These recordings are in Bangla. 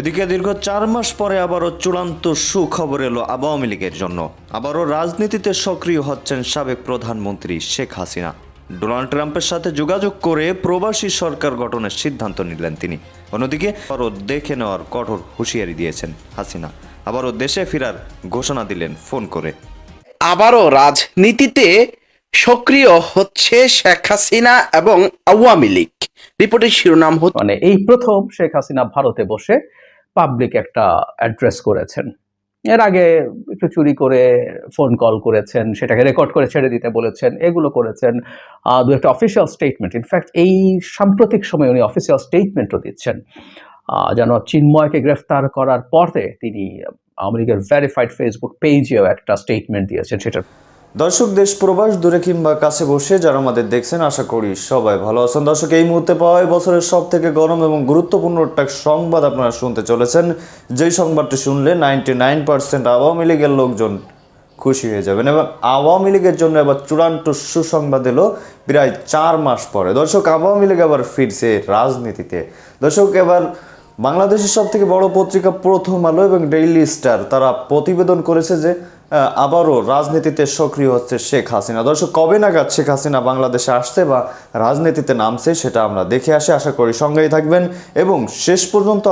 এদিকে দীর্ঘ চার মাস পরে আবারও চূড়ান্ত সুখবর এলো আওয়ামী লীগের জন্য। আবারও রাজনীতিতে সক্রিয় হচ্ছেন সাবেক প্রধানমন্ত্রী শেখ হাসিনা। ডোনাল্ড ট্রাম্পের সাথে যোগাযোগ করে প্রবাসী সরকার গঠনের সিদ্ধান্ত নিলেন তিনি। অন্যদিকে আবারও দেখে নেওয়ার কঠোর হুঁশিয়ারি দিয়েছেন হাসিনা। আবারও দেশে ফেরার ঘোষণা দিলেন ফোন করে। আবারও রাজনীতিতে সক্রিয় হচ্ছে শেখ হাসিনা এবং আওয়ামী লীগ। রিপোর্টের শিরোনাম হচ্ছে মানে এই প্রথম শেখ হাসিনা ভারতে বসে পাবলিক একটা অ্যাড্রেস করেছেন। এর আগে একটু চুরি করে ফোন কল করেছেন, সেটাকে রেকর্ড করে ছেড়ে দিতে বলেছেন, এগুলো করেছেন। দু একটা অফিসিয়াল স্টেটমেন্ট ইনফ্যাক্ট এই সাম্প্রতিক সময়ে উনি অফিসিয়াল স্টেটমেন্টও দিচ্ছেন। যেন চিন্ময়কে গ্রেফতার করার পরে তিনি আওয়ামী লীগের ভেরিফাইড ফেসবুক পেজেও একটা স্টেটমেন্ট দিয়েছেন, সেটার দর্শক দেশ প্রবাস দূরে কিংবা কাছে বসে যারা আমাদের দেখছেন, আশা করি সবাই ভালো আছেন। দর্শক, এই মুহূর্তে পাওয়া বছরের সব থেকে গরম এবং গুরুত্বপূর্ণ একটা সংবাদ আপনারা শুনতে চলেছেন। যেই সংবাদটি শুনলে নাইনটি নাইন পার্সেন্ট আওয়ামী লীগের লোকজন খুশি হয়ে যাবেন এবং আওয়ামী লীগের জন্য এবার চূড়ান্ত সুসংবাদ এলো প্রায় চার মাস পরে। দর্শক, আওয়ামী লীগ আবার ফিরছে রাজনীতিতে। দর্শক, এবার বাংলাদেশের সব থেকে বড় পত্রিকা প্রথম আলো এবং ডেইলি স্টার, তারা প্রতিবেদন করেছে যে আবারও রাজনীতিতে সক্রিয় হচ্ছে শেখ হাসিনা। দর্শক, কবে নাগাদ শেখ হাসিনা বাংলাদেশে আসছে বা রাজনীতিতে নামছে সেটা আমরা দেখে আসি। আশা করি সঙ্গেই থাকবেন এবং শেষ পর্যন্ত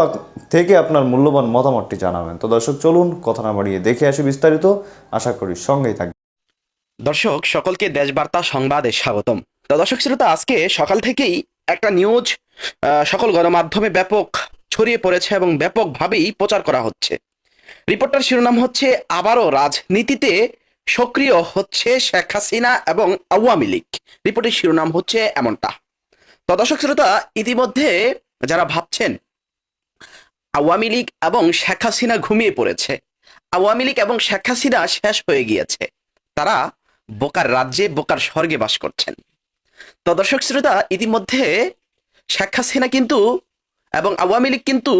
থেকে আপনার মূল্যবান মতামতটি জানাবেন। তো দর্শক, চলুন কথা না বাড়িয়ে দেখে আসি বিস্তারিত। আশা করি সঙ্গেই থাকবেন। দর্শক, সকলকে দেশবার্তা সংবাদে স্বাগতম। তো দর্শক শ্রোতা, আজকে সকাল থেকেই একটা নিউজ সকল গণমাধ্যমে ব্যাপক ছড়িয়ে পড়েছে এবং ব্যাপকভাবেই প্রচার করা হচ্ছে। রিপোর্টার শিরোনাম হচ্ছে, আবারও রাজনীতিতে সক্রিয় হচ্ছে শেখ হাসিনা এবং আওয়ামী লীগ। রিপোর্টের শিরোনাম হচ্ছে এমনটা। তো দর্শক শ্রোতা, ইতিমধ্যে যারা ভাবছেন, আওয়ামী লীগ এবং শেখ হাসিনা ঘুমিয়ে পড়েছে, আওয়ামী লীগ এবং শেখ হাসিনা শেষ হয়ে গিয়েছে, তারা বোকার রাজ্যে, বোকার স্বর্গে বাস করছেন। তো দর্শক শ্রোতা, ইতিমধ্যে শেখ হাসিনা কিন্তু এবং আওয়ামী লীগ কিন্তু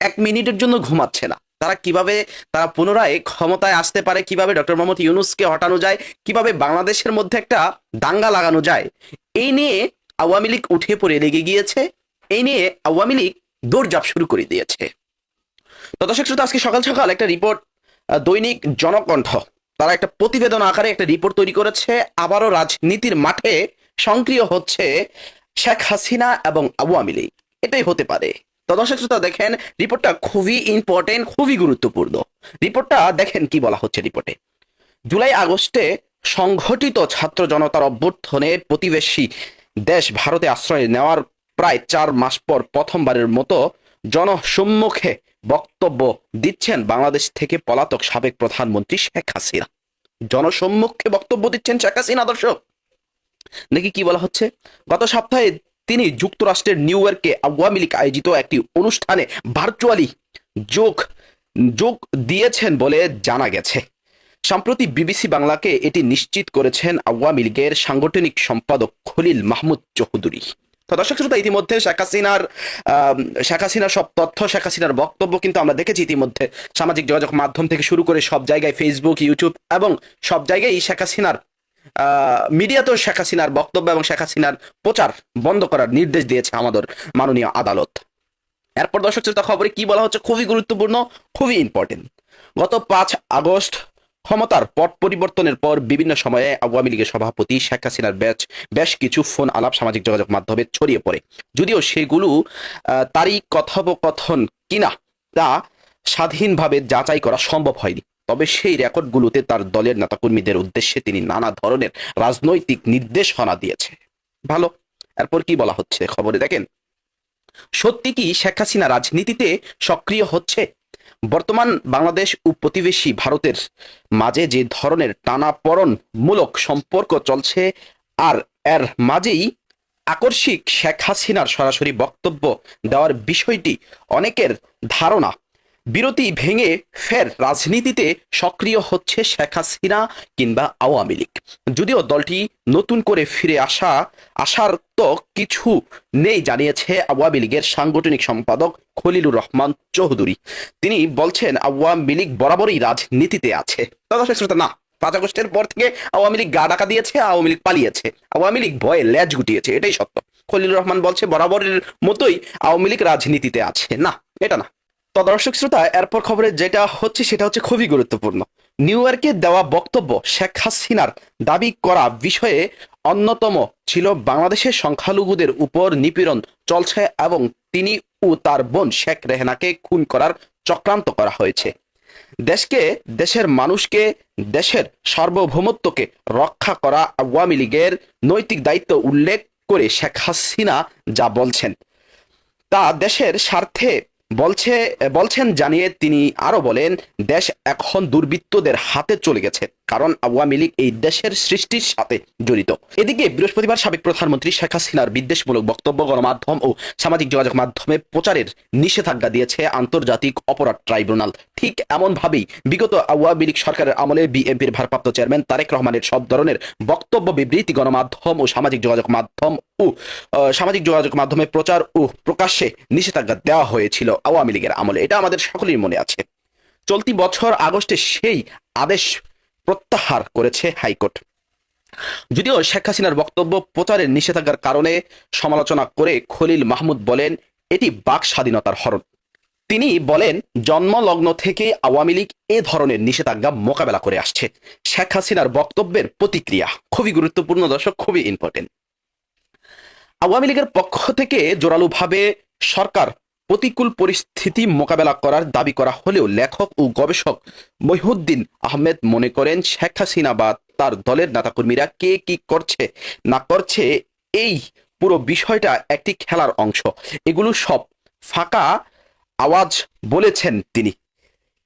এক মিনিটের জন্য ঘুমাচ্ছে না। তারা কীভাবে, তারা পুনরায় ক্ষমতায় আসতে পারে, কীভাবে ডক্টর মোহাম্মদ ইউনুসকে হটানো যায়, কীভাবে বাংলাদেশের মধ্যে একটা দাঙ্গা লাগানো যায়, এই নিয়ে আওয়ামী লীগ উঠে পড়ে লেগে গিয়েছে, এই নিয়ে আওয়ামী লীগ দৌড়ঝাঁপ শুরু করে দিয়েছে। তো দর্শক শ্রোতা, আজকে সকাল সকাল একটা রিপোর্ট দৈনিক জনকণ্ঠ, তারা একটা প্রতিবেদন আকারে একটা রিপোর্ট তৈরি করেছে, আবারও রাজনীতির মাঠে সক্রিয় হচ্ছে শেখ হাসিনা এবং আওয়ামী লীগ। এটাই হতে পারে। তো দর্শক শ্রোতা, দেখেন রিপোর্টটা খুবই ইম্পর্টেন্ট খুবই গুরুত্বপূর্ণ। রিপোর্টটা দেখেন কি বলা হচ্ছে রিপোর্টে জুলাই আগস্টে সংঘটিত ছাত্র জনতার অভ্যর্থনে প্রতিবেশী দেশ ভারতে আশ্রয় নেওয়ার প্রায় চার মাস পর প্রথমবারের মতো জনসম্মুখে বক্তব্য দিচ্ছেন বাংলাদেশ থেকে পলাতক সাবেক প্রধানমন্ত্রী শেখ হাসিনা। জনসম্মুখে বক্তব্য দিচ্ছেন শেখ হাসিনা, দর্শক। দেখি কি বলা হচ্ছে? গত সপ্তাহে তিনি যুক্তরাষ্ট্রের নিউ ইয়র্কে আওয়ামী লীগ আয়োজিত একটি অনুষ্ঠানে ভার্চুয়ালি যোগ যোগ দিয়েছেন বলে জানা গেছে। সম্প্রতি বিবিসি বাংলাকে এটি নিশ্চিত করেছেন আওয়ামী লীগের সাংগঠনিক সম্পাদক খলিল মাহমুদ চৌধুরী। তো দর্শক শ্রোতা, ইতিমধ্যে শেখ হাসিনার শেখ হাসিনার সব তথ্য, শেখ হাসিনার বক্তব্য কিন্তু আমরা দেখেছি ইতিমধ্যে। সামাজিক যোগাযোগ মাধ্যম থেকে শুরু করে সব জায়গায় ফেসবুক ইউটিউব এবং সব জায়গায় শেখ হাসিনার মিডিয়াতেও শেখ হাসিনার বক্তব্য এবং শেখ হাসিনার প্রচার বন্ধ করার নির্দেশ দিয়েছে আমাদের মাননীয় আদালত। এরপর দর্শক শ্রোতা, খবরে কি বলা হচ্ছে? খুবই গুরুত্বপূর্ণ, খুবই ইম্পর্টেন্ট গত পাঁচ আগস্ট ক্ষমতার পট পরিবর্তনের পর বিভিন্ন সময়ে আওয়ামী লীগের সভাপতি শেখ হাসিনার ব্যাচ বেশ কিছু ফোন আলাপ সামাজিক যোগাযোগ মাধ্যমে ছড়িয়ে পড়ে। যদিও সেগুলো তারই কথোপকথন কিনা তা স্বাধীনভাবে যাচাই করা সম্ভব হয়নি। তবে সেই রেকর্ডগুলোতে তার দলের নেতাকর্মীদের উদ্দেশ্যে তিনি নানা ধরনের রাজনৈতিক নির্দেশনা দিয়েছে। ভালো, এরপর কি বলা হচ্ছে খবরে? দেখেন, সত্যি কি শেখ হাসিনা রাজনীতিতে সক্রিয় হচ্ছে? বর্তমান বাংলাদেশ ও প্রতিবেশী ভারতের মাঝে যে ধরনের টানাপড়ন মূলক সম্পর্ক চলছে, আর এর মাঝেই আকস্মিক শেখ হাসিনার সরাসরি বক্তব্য দেওয়ার বিষয়টি অনেকের ধারণা বিরতি ভেঙে ফের রাজনীতিতে সক্রিয় হচ্ছে শেখ হাসিনা কিংবা আওয়ামী লীগ। যদিও দলটি নতুন করে ফিরে আসা, আসার তো কিছু নেই জানিয়েছে আওয়ামী লীগের সাংগঠনিক সম্পাদক খলিলুর রহমান চৌধুরী। তিনি বলছেন, আওয়ামী লীগ বরাবরই রাজনীতিতে আছে। না। পাঁচ আগস্টের পর থেকে আওয়ামী লীগ গা ডাকা দিয়েছে, আওয়ামী লীগ পালিয়েছে। আওয়ামী লীগ ভয়ে ল্যাজ গুটিয়েছে, এটাই সত্য। খলিলুর রহমান বলছে, বরাবরের মতোই আওয়ামী লীগ রাজনীতিতে আছে। না, এটা না। তো দর্শক শ্রোতা, এরপর খবরে যেটা হচ্ছে সেটা হচ্ছে খুবই গুরুত্বপূর্ণ। নিউ ইয়র্কে দেওয়া বক্তব্য শেখ হাসিনার দাবি করা বিষয়ে অন্যতম ছিল বাংলাদেশের সংখ্যালঘুদের উপর নিপীড়ন চলছে এবং তিনি ও তার বোন শেখ রেহনাকে খুন করার চক্রান্ত করা হয়েছে। দেশকে, দেশের মানুষকে, দেশের সার্বভৌমত্বকে রক্ষা করা আওয়ামী লীগের নৈতিক দায়িত্ব উল্লেখ করে শেখ হাসিনা যা বলছেন। তা দেশের স্বার্থে বলছে বলছেন জানিয়ে তিনি আরও বলেন দেশ এখন দুর্বৃত্তদের হাতে চলে গেছে। কারণ আওয়ামী লীগ এই দেশের সৃষ্টির সাথে জড়িত। এদিকে বৃহস্পতিবার সাবেক প্রধানমন্ত্রী শেখ হাসিনার বিদ্বেষমূলক বক্তব্য, গণমাধ্যম ও সামাজিক যোগাযোগ মাধ্যমে প্রচারের নিষেধাজ্ঞা দিয়েছে আন্তর্জাতিক অপরাধ ট্রাইব্যুনাল। ঠিক এমনভাবেই বিগত আওয়ামী লীগ সরকারের আমলে বিএনপির ভারপ্রাপ্ত চেয়ারম্যান তারেক রহমানের সব ধরনের বক্তব্য, বিবৃতি, গণমাধ্যম ও সামাজিক যোগাযোগ মাধ্যম ও সামাজিক যোগাযোগ মাধ্যমে প্রচার ও প্রকাশ্যে নিষেধাজ্ঞা দেওয়া হয়েছিল আওয়ামী লীগের আমলে। এটা আমাদের সকলের মনে আছে। চলতি বছর আগস্টে সেই আদেশ প্রত্যাহার করেছে হাইকোর্ট। যদিও শেখ হাসিনার বক্তব্য প্রচারের নিষেধাজ্ঞার কারণে সমালোচনা করে খলিল মাহমুদ বলেন, এটি বাক স্বাধীনতার হরণ। তিনি বলেন, জন্মলগ্ন থেকে আওয়ামী লীগ এ ধরনের নিষেধাজ্ঞা মোকাবেলা করে আসছে। শেখ হাসিনার বক্তব্যের প্রতিক্রিয়া খুবই গুরুত্বপূর্ণ দর্শক, খুবই ইম্পর্টেন্ট আওয়ামী লীগের পক্ষ থেকে জোরালোভাবে সরকার প্রতিকূল পরিস্থিতি মোকাবেলা করার দাবি করা হলেও লেখক ও গবেষক মহিউদ্দিন আহমেদ মনে করেন, শেখ হাসিনা বা তার দলের নেতাকর্মীরা কে কি করছে, না করছে, এই পুরো বিষয়টা একটি খেলার অংশ। এগুলো সব ফাঁকা আওয়াজ বলেছেন তিনি।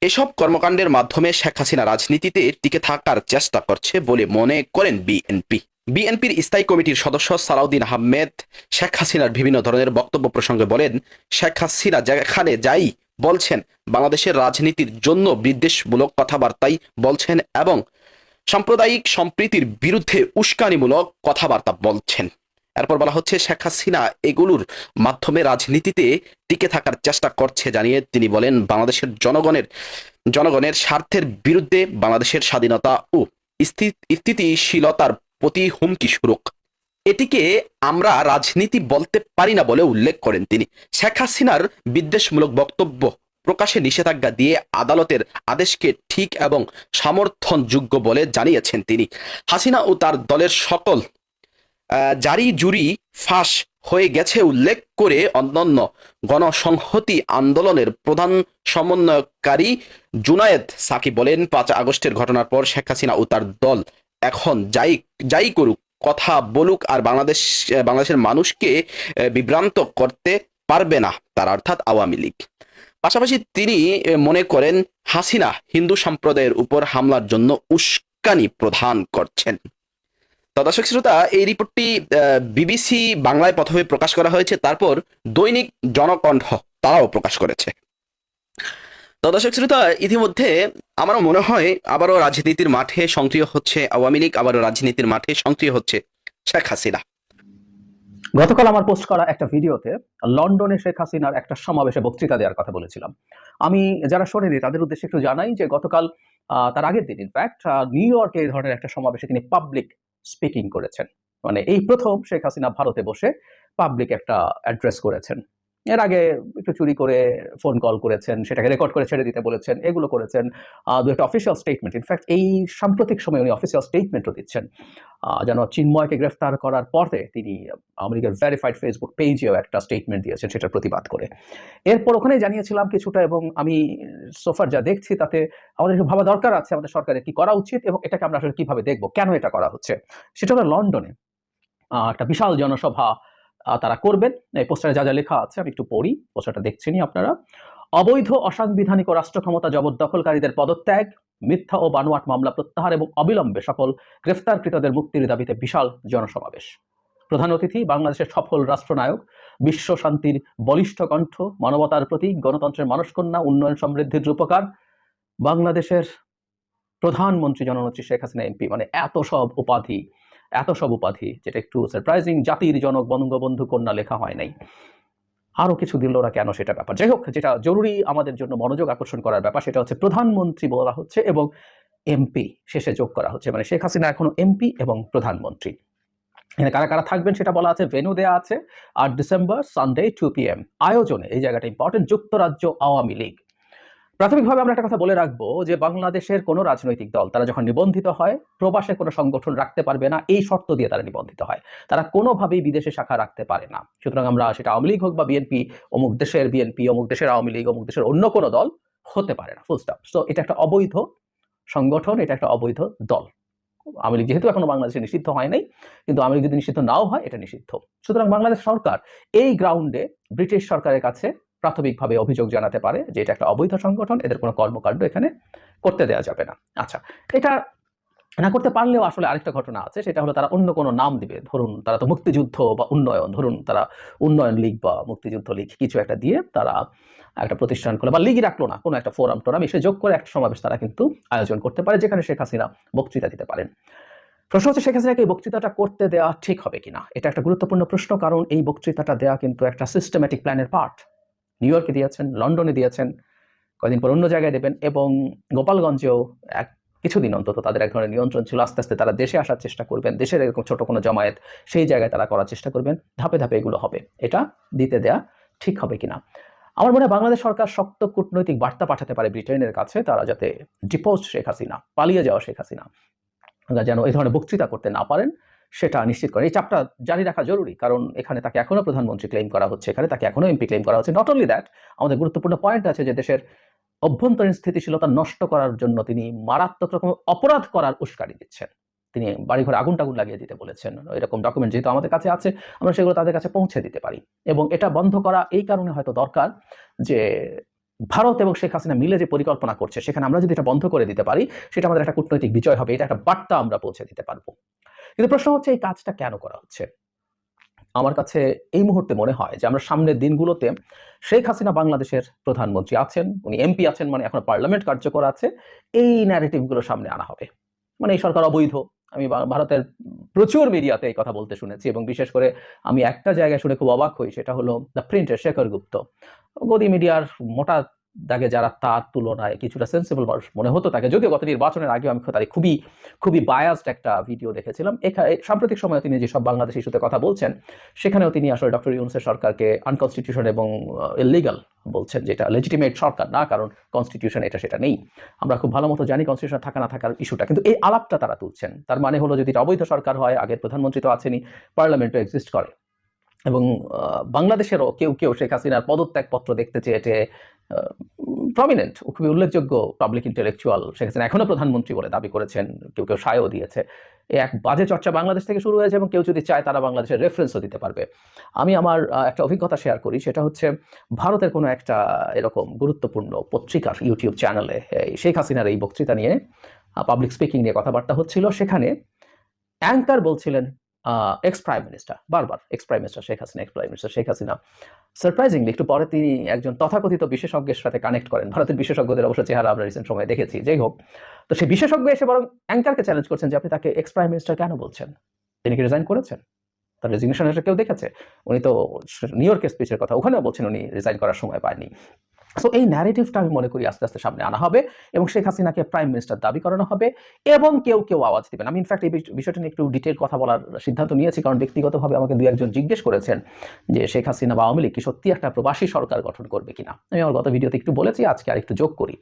এসব কর্মকাণ্ডের মাধ্যমে শেখ হাসিনা রাজনীতিতে টিকে থাকার চেষ্টা করছে বলে মনে করেন বিএনপি। বিএনপির স্থায়ী কমিটির সদস্য সালাউদ্দিন আহমেদ শেখ হাসিনার বিভিন্ন ধরনের বক্তব্য প্রসঙ্গে বলেন, শেখ হাসিনা যেখানে যাই বলছেন, বাংলাদেশের রাজনীতির জন্য বিদ্বেষমূলক কথাবার্তাই বলছেন এবং সাম্প্রদায়িক সম্প্রীতির বিরুদ্ধে উস্কানিমূলক কথাবার্তা বলছেন। এরপর বলা হচ্ছে, শেখ হাসিনা এগুলোর মাধ্যমে রাজনীতিতে টিকে থাকার চেষ্টা করছে জানিয়ে তিনি বলেন, বাংলাদেশের জনগণের জনগণের স্বার্থের বিরুদ্ধে বাংলাদেশের স্বাধীনতা ও স্থিতিশীলতার প্রতি হুমকি স্বরূপ এটিকে আমরা রাজনীতি বলতে পারি না বলে উল্লেখ করেন তিনি। শেখ হাসিনার বিদ্বেষমূলক বক্তব্য প্রকাশে নিষেধাজ্ঞা দিয়ে আদালতের আদেশকে ঠিক এবং সমর্থনযোগ্য বলে জানিয়েছেন তিনি। হাসিনা ও তার দলের সকল জারি জুরি ফাঁস হয়ে গেছে উল্লেখ করে অন্যান্য গণসংহতি আন্দোলনের প্রধান সমন্বয়কারী জুনায়েদ সাকি বলেন, পাঁচ আগস্টের ঘটনার পর শেখ হাসিনা ও তার দল এখন যাই যাই করুক, কথা বলুক আর বাংলাদেশ, বাংলাদেশের মানুষকে বিভ্রান্ত করতে পারবে না তার অর্থাৎ আওয়ামী লীগ। পাশাপাশি তিনি মনে করেন হাসিনা হিন্দু সম্প্রদায়ের উপর হামলার জন্য উস্কানি প্রদান করছেন। তো দর্শক শ্রোতা, এই রিপোর্টটি বিবিসি বাংলায় প্রথমে প্রকাশ করা হয়েছে, তারপর দৈনিক জনকণ্ঠ তারাও প্রকাশ করেছে। তো দর্শক শ্রোতা, ইতিমধ্যে আমারও মনে হয় আবারও রাজনীতির মাঠে সক্রিয় হচ্ছে আওয়ামী লীগ, আবারও রাজনীতির মাঠে সক্রিয় হচ্ছে শেখ হাসিনা। গতকাল আমার পোস্ট করা একটা ভিডিওতে লন্ডনে শেখ হাসিনার একটা সমাবেশে বক্তৃতা দেওয়ার কথা বলেছিলাম। আমি যারা শোনেনি তাদের উদ্দেশ্যে একটু জানাই যে গতকাল তার আগের দিন ইনফ্যাক্ট নিউ ইয়র্কে এই ধরনের একটা সমাবেশে তিনি পাবলিক স্পিকিং করেছেন। মানে এই প্রথম শেখ হাসিনা ভারতে বসে পাবলিক একটা অ্যাড্রেস করেছেন। এর আগে একটু চুরি করে ফোন কল করেছেন, সেটাকে রেকর্ড করে ছেড়ে দিতে বলেছেন, এগুলো করেছেন। দু একটা অফিসিয়াল স্টেটমেন্ট ইনফ্যাক্ট এই সাম্প্রতিক সময়ে উনি অফিসিয়াল স্টেটমেন্টও দিচ্ছেন। যেন চিন্ময়কে গ্রেফতার করার পরে তিনি লীগের ভেরিফাইড ফেসবুক পেজেও একটা স্টেটমেন্ট দিয়েছেন, সেটার প্রতিবাদ করে। এরপর ওখানে জানিয়েছিলাম কিছুটা এবং আমি সোফার যা দেখছি তাতে আমাদের একটু ভাবা দরকার আছে, আমাদের সরকারের কি করা উচিত এবং এটাকে আমরা আসলে কীভাবে দেখব, কেন এটা করা হচ্ছে? সেটা হলো লন্ডনে একটা বিশাল জনসভা তারা করবেন। এই পোস্টারে যা যা লেখা আছে আমি একটু পড়ি। পোস্টারটা দেখছেনই আপনারা। অবৈধ অসাংবিধানিক রাষ্ট্র ক্ষমতা জবরদখলকারীদের পদত্যাগ, মিথ্যা ও বানোয়াট মামলা প্রত্যাহার এবং অবিলম্বে সকল গ্রেফতারকৃতদের মুক্তির দাবিতে বিশাল জনসমাবেশ। প্রধান অতিথি, বাংলাদেশের সফল রাষ্ট্রনায়ক, বিশ্ব শান্তির বলিষ্ঠ কণ্ঠ, মানবতার প্রতীক গণতন্ত্রের মানসকন্যা, উন্নয়ন সমৃদ্ধির রূপকার, বাংলাদেশের প্রধানমন্ত্রী জননেত্রী শেখ হাসিনা, এমপি মানে এত সব উপাধি এত সব উপাধি যেটা একটু সারপ্রাইজিং জাতির জনক বঙ্গবন্ধু কন্যা লেখা হয় নাই। আরও কিছু দিল ওরা কেন সেটা ব্যাপার? যাই হোক, যেটা জরুরি আমাদের জন্য মনোযোগ আকর্ষণ করার ব্যাপার সেটা হচ্ছে প্রধানমন্ত্রী বলা হচ্ছে এবং এমপি শেষে যোগ করা হচ্ছে। মানে শেখ হাসিনা এখনও এমপি এবং প্রধানমন্ত্রী। এখানে কারা কারা থাকবেন সেটা বলা আছে ভেনু দেয়া আছে। আর December Sunday two P M আয়োজনে এই জায়গাটা ইম্পর্টেন্ট যুক্তরাজ্য আওয়ামী লীগ। প্রাথমিকভাবে আমরা একটা কথা বলে রাখব যে বাংলাদেশের কোনো রাজনৈতিক দল, তারা যখন নিবন্ধিত হয়, প্রবাসে কোনো সংগঠন রাখতে পারবে না, এই শর্ত দিয়ে তারা নিবন্ধিত হয়। তারা কোনোভাবেই বিদেশে শাখা রাখতে পারে না। সুতরাং আমরা সেটা আওয়ামী লীগ হোক বা বিএনপি, অমুক দেশের বিএনপি, অমুক দেশের আওয়ামী লীগ, অমুক দেশের অন্য কোনো দল হতে পারে না ফুল স্টপ সো এটা একটা অবৈধ সংগঠন, এটা একটা অবৈধ দল। আওয়ামী লীগ যেহেতু এখনও বাংলাদেশে নিষিদ্ধ হয় নাই, কিন্তু আওয়ামী লীগ যদি নিষিদ্ধ নাও হয়, এটা নিষিদ্ধ। সুতরাং বাংলাদেশ সরকার এই গ্রাউন্ডে ব্রিটিশ সরকারের কাছে প্রাথমিকভাবে অভিযোগ জানাতে পারে যে এটা একটা অবৈধ সংগঠন, এদের কোনো কর্মকাণ্ড এখানে করতে দেওয়া যাবে না। আচ্ছা এটা না করতে পারলেও আসলে আরেকটা ঘটনা আছে, সেটা হলো তারা অন্য কোনো নাম দিবে। ধরুন তারা তো মুক্তিযুদ্ধ বা উন্নয়ন, ধরুন তারা উন্নয়ন লীগ বা মুক্তিযুদ্ধ লীগ কিছু একটা দিয়ে তারা একটা প্রতিষ্ঠান করল বা লিগই রাখল না, কোনো একটা ফোরাম টোরাম এসে যোগ করে একটা সমাবেশ তারা কিন্তু আয়োজন করতে পারে, যেখানে শেখ হাসিনা বক্তৃতা দিতে পারেন। প্রশ্ন হচ্ছে, শেখ হাসিনাকে এই বক্তৃতাটা করতে দেওয়া ঠিক হবে কিনা? এটা একটা গুরুত্বপূর্ণ প্রশ্ন, কারণ এই বক্তৃতাটা দেওয়া কিন্তু একটা সিস্টেম্যাটিক প্ল্যানের পার্ট নিউ ইয়র্কে দিয়েছেন লন্ডনে দিয়েছেন, কয়েকদিন পর অন্য জায়গায় দেবেন এবং গোপালগঞ্জেও এক কিছুদিন অন্তত তাদের এক ধরনের নিয়ন্ত্রণ ছিল। আস্তে আস্তে তারা দেশে আসার চেষ্টা করবেন, দেশের এরকম ছোট কোনো জমায়েত সেই জায়গায় তারা করার চেষ্টা করবেন, ধাপে ধাপে এগুলো হবে। এটা দিতে দেয়া ঠিক হবে কিনা? আমার মনে হয় বাংলাদেশ সরকার শক্ত কূটনৈতিক বার্তা পাঠাতে পারে ব্রিটেনের কাছে, তারা যাতে ডিপোজ শেখ হাসিনা, পালিয়ে যাওয়া শেখ হাসিনা যেন এই ধরনের বক্তৃতা করতে না পারেন। সেটা নিশ্চিত করে। এই চাপটা জারি রাখা জরুরি, কারণ এখানে তাকে এখনও প্রধানমন্ত্রী ক্লেম করা হচ্ছে, এখানে তাকে এখনও এমপি ক্লেম করা হচ্ছে। নট অনলি দ্যাট আমাদের গুরুত্বপূর্ণ পয়েন্ট আছে যে দেশের অভ্যন্তরীণ স্থিতিশীলতা নষ্ট করার জন্য তিনি মারাত্মক রকম অপরাধ করার উস্কানি দিচ্ছেন। তিনি বাড়িঘরে আগুন টাগুন লাগিয়ে দিতে বলেছেন। এরকম ডকুমেন্ট যেহেতু আমাদের কাছে আছে, আমরা সেগুলো তাদের কাছে পৌঁছে দিতে পারি। এবং এটা বন্ধ করা এই কারণে হয়তো দরকার যে ভারত এবং শেখ হাসিনা মিলে যে পরিকল্পনা করছে, সেখানে আমরা যদি এটা বন্ধ করে দিতে পারি, সেটা আমাদের একটা কূটনৈতিক বিজয় হবে, এটা একটা বার্তা আমরা পৌঁছে দিতে পারব। কিন্তু প্রশ্ন হচ্ছে, এই কাজটা কেন করা হচ্ছে? আমার কাছে এই মুহূর্তে মনে হয় যে আমরা সামনের দিনগুলোতে শেখ হাসিনা বাংলাদেশের প্রধানমন্ত্রী আছেন, উনি এমপি আছেন মানে এখন পার্লামেন্ট কার্যকর আছে, এই ন্যারেটিভগুলো সামনে আনা হবে। মানে এই সরকার অবৈধ আমি ভারতের প্রচুর মিডিয়াতে এই কথা বলতে শুনেছি এবং বিশেষ করে আমি একটা জায়গায় শুনে খুব অবাক হই, সেটা হলো দ্য প্রিন্টের শেখর গুপ্ত গদি মিডিয়ার মোটা দাগে যারা তার তুলনায় কিছুটা সেন্সিবল মানুষ মনে হতো তাকে, যদিও গত নির্বাচনের আগে আমি তার খুবই খুবই বায়াসড একটা ভিডিও দেখেছিলাম। এখানে সাম্প্রতিক সময়ে তিনি যেসব বাংলাদেশ ইস্যুতে কথা বলছেন, সেখানেও তিনি আসলে ডক্টর ইউনুসের সরকারকে আনকনস্টিটিউশন এবং ইলিগাল বলছেন, যেটা লেজিটিমেট সরকার না, কারণ কনস্টিটিউশন এটা, সেটা নেই। আমরা খুব ভালো মতো জানি কনস্টিটিউশন থাকা, না থাকার ইস্যুটা কিন্তু এই আলাপটা তারা তুলছেন। তার মানে হলো যদি অবৈধ সরকার হয়, আগের প্রধানমন্ত্রী তো আছেনই পার্লামেন্টও এক্সিস্ট করে। এবং বাংলাদেশেরও কেউ কেউ শেখ হাসিনার পদত্যাগপত্র দেখতে চেয়েছে প্রমিনেন্ট খুবই উল্লেখযোগ্য পাবলিক ইন্টেলেকচুয়াল শেখ হাসিনা এখনও প্রধানমন্ত্রী বলে দাবি করেছেন, কেউ কেউ সায়ও দিয়েছে। এই এক বাজে চর্চা বাংলাদেশ থেকে শুরু হয়েছে এবং কেউ যদি চায় তারা বাংলাদেশের রেফারেন্সও দিতে পারবে। আমি আমার একটা অভিজ্ঞতা শেয়ার করি, সেটা হচ্ছে ভারতের কোনো একটা, এরকম গুরুত্বপূর্ণ পত্রিকার ইউটিউব চ্যানেলে শেখ হাসিনার এই বক্তৃতা নিয়ে পাবলিক স্পিকিং নিয়ে কথাবার্তা হচ্ছিল। সেখানে অ্যাঙ্কার বলছিলেন এক্স প্রাইম মিনিস্টার বারবার ex prime minister Sheikh Hasina ex prime minister Sheikh Hasina surprisingly একটু পরে তিনি একজন তথাকথিত বিশেষজ্ঞের সাথে কানেক্ট করেন। ভারতের বিশেষজ্ঞদের অবশ্য চেহারা আমরা রিসেন্ট সময় দেখেছি, যাই হোক। তো সেই বিশেষজ্ঞ এসে বরং অ্যাঙ্কারকে চ্যালেঞ্জ করছেন যে আপনি তাকে এক্স প্রাইম মিনিস্টার কেন বলছেন? তিনি কি রিজাইন করেছেন? তার রেজিগনেশন এটা কেউ দেখেছে? উনি তো নিউ ইয়র্কের স্পিচের কথা, ওখানেও বলছেন উনি রিজাইন করার সময় পায়নি। সো এই ন্যারেটিভটা আমি মনে করি আস্তে আস্তে সামনে আনা হবে এবং শেখ হাসিনাকে প্রাইম মিনিস্টার দাবি করানো হবে এবং কেউ কেউ আওয়াজ দিবেন। আমি ইনফ্যাক্ট এই বিষয়টা নিয়ে একটু ডিটেল কথা বলার সিদ্ধান্ত নিয়েছি কারণ ব্যক্তিগতভাবে আমাকে দু একজন জিজ্ঞেস করেছেন যে শেখ হাসিনা বা আওয়ামী লীগ কি সত্যি একটা প্রবাসী সরকার গঠন করবে কিনা? আমি আমার গত ভিডিওতে একটু বলেছি, আজকে আর একটু যোগ করি।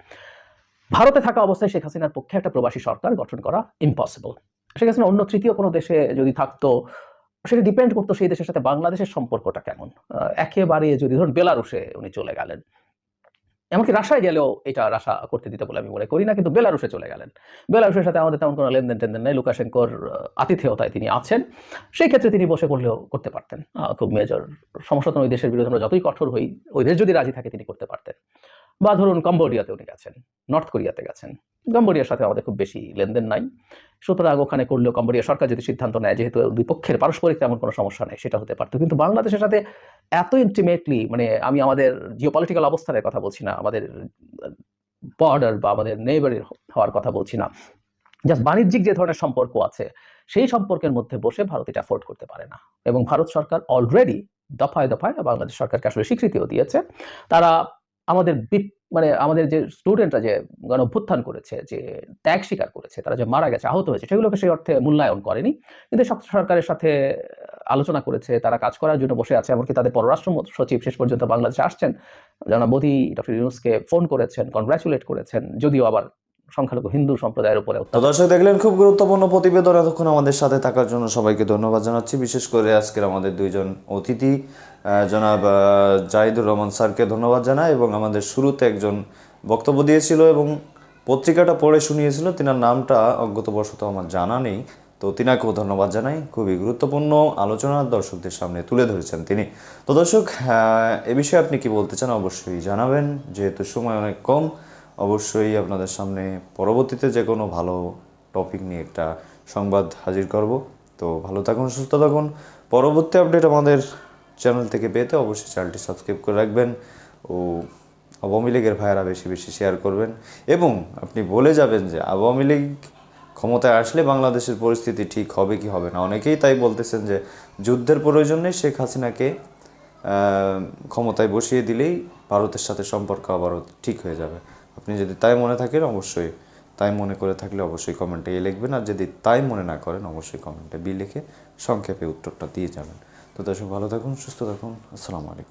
ভারতে থাকা অবস্থায় শেখ হাসিনার পক্ষে একটা প্রবাসী সরকার গঠন করা ইম্পসিবল শেখ হাসিনা অন্য তৃতীয় কোনো দেশে যদি থাকতো সেটা ডিপেন্ড করতো সেই দেশের সাথে বাংলাদেশের সম্পর্কটা কেমন। একেবারে যদি ধরুন বেলারুসে উনি চলে গেলেন। এমনকি রাশায় গেলেও এটা রাশা করতে দিতে বলে আমি মনে করি না, কিন্তু বেলারুশে চলে গেলেন। বেলারুসের সাথে আমাদের তেমন কোনো লেনদেন টেনদেন নেই, লুকাশেঙ্কর আতিথেয়তায় তিনি আছেন। সেই ক্ষেত্রে তিনি বসে করলেও করতে পারতেন। খুব মেজর সমস্যা ওই দেশের বিরুদ্ধে আমরা যতই কঠোর হই, ওই দেশ যদি রাজি থাকে তিনি করতে পারতেন। বা ধরুন কম্বোডিয়াতে উনি গেছেন, নর্থ কোরিয়াতে গেছেন। কম্বোডিয়ার সাথে আমাদের খুব বেশি লেনদেন নাই। সুতরাং ওখানে করলেও কম্বোডিয়া সরকার যদি সিদ্ধান্ত নেয়, যেহেতু দুই পক্ষের পারস্পরিক তেমন কোনো সমস্যা নেই, সেটা হতে পারতো। কিন্তু বাংলাদেশের সাথে এত ইন্টিমেটলি মানে আমি আমাদের জিওপলিটিক্যাল অবস্থানের কথা বলছি না, আমাদের বর্ডার বা আমাদের নেইবারের হওয়ার কথা বলছি না। জাস্ট বাণিজ্যিক যে ধরনের সম্পর্ক আছে, সেই সম্পর্কের মধ্যে বসে ভারত এটা অ্যাফোর্ড করতে পারে না। এবং ভারত সরকার অলরেডি দফায় দফায় বাংলাদেশ সরকারকে আসলে স্বীকৃতিও দিয়েছে। তারা আমাদের মানে আমাদের যে স্টুডেন্টরা যে গণ অভ্যুত্থান করেছে, যে ত্যাগ স্বীকার করেছে, তারা যে মারা গেছে, আহত হয়েছে, সেগুলোকে সেই অর্থে মূল্যায়ন করেনি। কিন্তু সরকারের সাথে আলোচনা করেছে, তারা কাজ করার জন্য বসে আছে, এমনকি তাদের পররাষ্ট্র সচিব শেষ পর্যন্ত বাংলাদেশে আসছেন। জানা মোদী ডক্টর ইউনুসকে ফোন করেছেন কনগ্রাচুলেট করেছেন, যদিও আবার সংখ্যালঘু হিন্দু সম্প্রদায়ের উপরে দর্শক দেখলেন খুব গুরুত্বপূর্ণ প্রতিবেদন। এতক্ষণ আমাদের সাথে থাকার জন্য সবাইকে ধন্যবাদ জানাচ্ছি। বিশেষ করে আজকের আমাদের দুইজন অতিথি জনাব জাহিদুর রহমান স্যারকে ধন্যবাদ জানাই এবং আমাদের শুরুতে একজন বক্তব্য দিয়েছিল এবং পত্রিকাটা পড়ে শুনিয়েছিল। তিনার নামটা অজ্ঞতবশত আমার জানা নেই তো তিনাকেও ধন্যবাদ জানাই। খুবই গুরুত্বপূর্ণ আলোচনা দর্শকদের সামনে তুলে ধরেছেন তিনি। তো দর্শক আহ, এ বিষয়ে আপনি কি বলতে চান অবশ্যই জানাবেন। যেহেতু সময় অনেক কম অবশ্যই আপনাদের সামনে পরবর্তীতে যে কোনো ভালো টপিক নিয়ে একটা সংবাদ হাজির করব। তো ভালো থাকুন, সুস্থ থাকুন। পরবর্তী আপডেট আমাদের চ্যানেল থেকে পেতে অবশ্যই চ্যানেলটি সাবস্ক্রাইব করে রাখবেন ও আওয়ামী লীগের ভাইয়েরা বেশি বেশি শেয়ার করবেন এবং আপনি বলে যাবেন যে আওয়ামী লীগ ক্ষমতায় আসলে বাংলাদেশের পরিস্থিতি ঠিক হবে কি হবে না। অনেকেই তাই বলতেছেন যে যুদ্ধের প্রয়োজনে শেখ হাসিনাকে ক্ষমতায় বসিয়ে দিলেই ভারতের সাথে সম্পর্ক আবারও ঠিক হয়ে যাবে। আপনি যদি তাই মনে থাকেন, অবশ্যই তাই মনে করে থাকলে অবশ্যই কমেন্টে এ লিখবেন, আর যদি তাই মনে না করেন, অবশ্যই কমেন্টে বি লিখে সংক্ষেপে উত্তরটা দিয়ে যাবেন। তো দর্শক, ভালো থাকুন, সুস্থ থাকুন, আসসালামু আলাইকুম।